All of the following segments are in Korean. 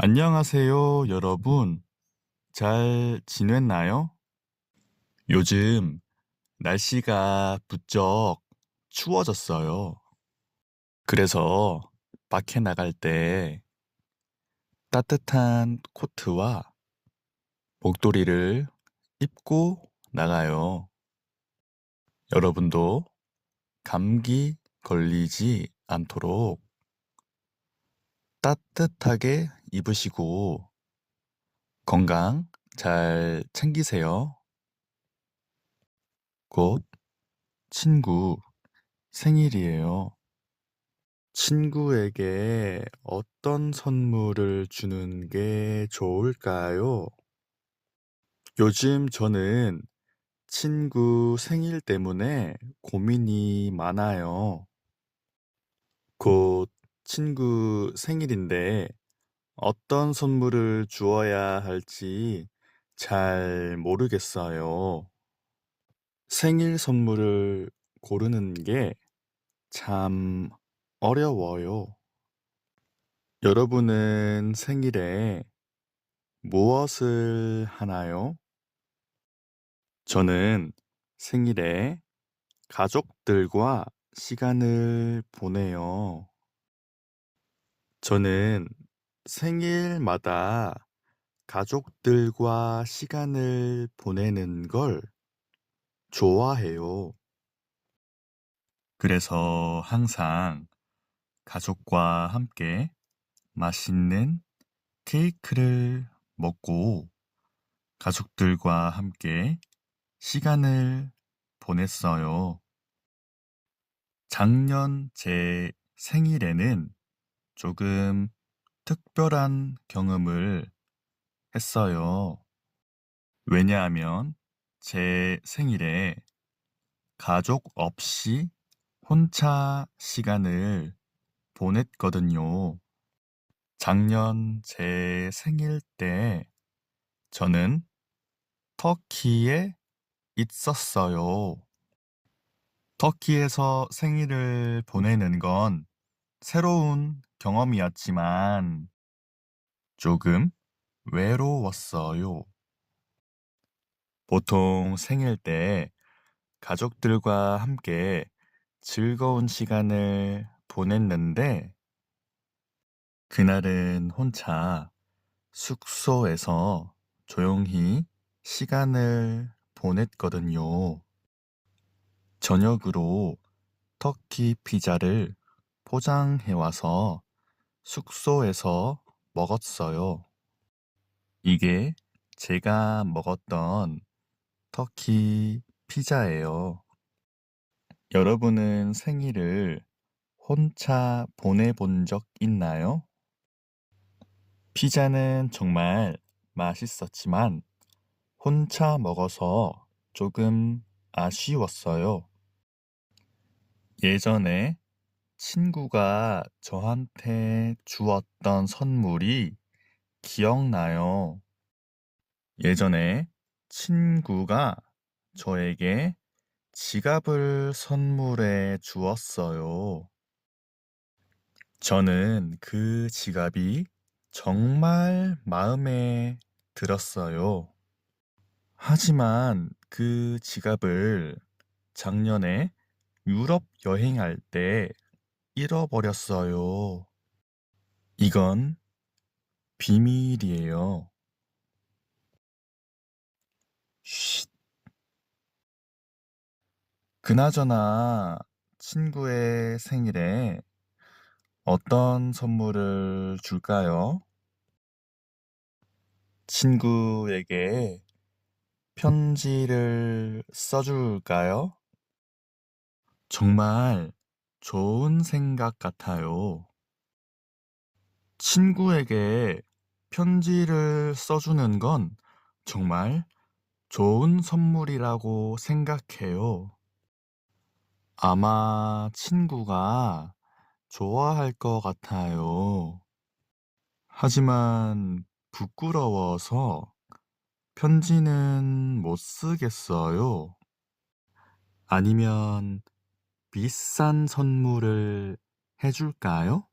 안녕하세요, 여러분. 잘 지냈나요? 요즘 날씨가 부쩍 추워졌어요. 그래서 밖에 나갈 때 따뜻한 코트와 목도리를 입고 나가요. 여러분도 감기 걸리지 않도록 따뜻하게 입으시고 건강 잘 챙기세요. 곧 친구 생일이에요. 친구에게 어떤 선물을 주는 게 좋을까요? 요즘 저는 친구 생일 때문에 고민이 많아요. 곧 친구 생일인데 어떤 선물을 주어야 할지 잘 모르겠어요. 생일 선물을 고르는 게 참 어려워요. 여러분은 생일에 무엇을 하나요? 저는 생일에 가족들과 시간을 보내요. 저는 생일마다 가족들과 시간을 보내는 걸 좋아해요. 그래서 항상 가족과 함께 맛있는 케이크를 먹고 가족들과 함께 시간을 보냈어요. 작년 제 생일에는 조금 특별한 경험을 했어요. 왜냐하면 제 생일에 가족 없이 혼자 시간을 보냈거든요. 작년 제 생일 때 저는 터키에 있었어요. 터키에서 생일을 보내는 건 새로운 경험이었지만 조금 외로웠어요. 보통 생일 때 가족들과 함께 즐거운 시간을 보냈는데 그날은 혼자 숙소에서 조용히 시간을 보냈거든요. 저녁으로 터키 피자를 포장해 와서 숙소에서 먹었어요. 이게 제가 먹었던 터키 피자예요. 여러분은 생일을 혼자 보내본 적 있나요? 피자는 정말 맛있었지만 혼자 먹어서 조금 아쉬웠어요. 예전에 친구가 저한테 주었던 선물이 기억나요. 예전에 친구가 저에게 지갑을 선물해 주었어요. 저는 그 지갑이 정말 마음에 들었어요. 하지만 그 지갑을 작년에 유럽 여행할 때 잃어버렸어요. 이건 비밀이에요. 쉿. 그나저나 친구의 생일에 어떤 선물을 줄까요? 친구에게 편지를 써줄까요? 정말 좋은 생각 같아요. 친구에게 편지를 써주는 건 정말 좋은 선물이라고 생각해요. 아마 친구가 좋아할 것 같아요. 하지만 부끄러워서 편지는 못 쓰겠어요. 아니면 비싼 선물을 해줄까요?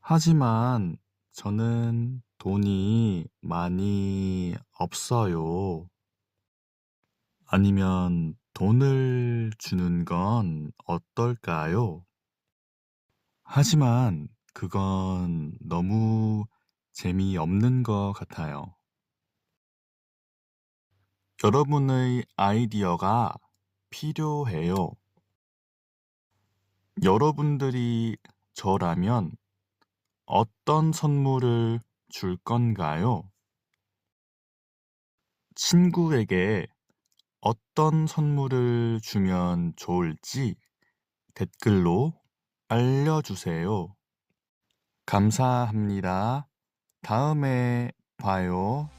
하지만 저는 돈이 많이 없어요. 아니면 돈을 주는 건 어떨까요? 하지만 그건 너무 재미없는 것 같아요. 여러분의 아이디어가 필요해요. 여러분들이 저라면 어떤 선물을 줄 건가요? 친구에게 어떤 선물을 주면 좋을지 댓글로 알려주세요. 감사합니다. 다음에 봐요.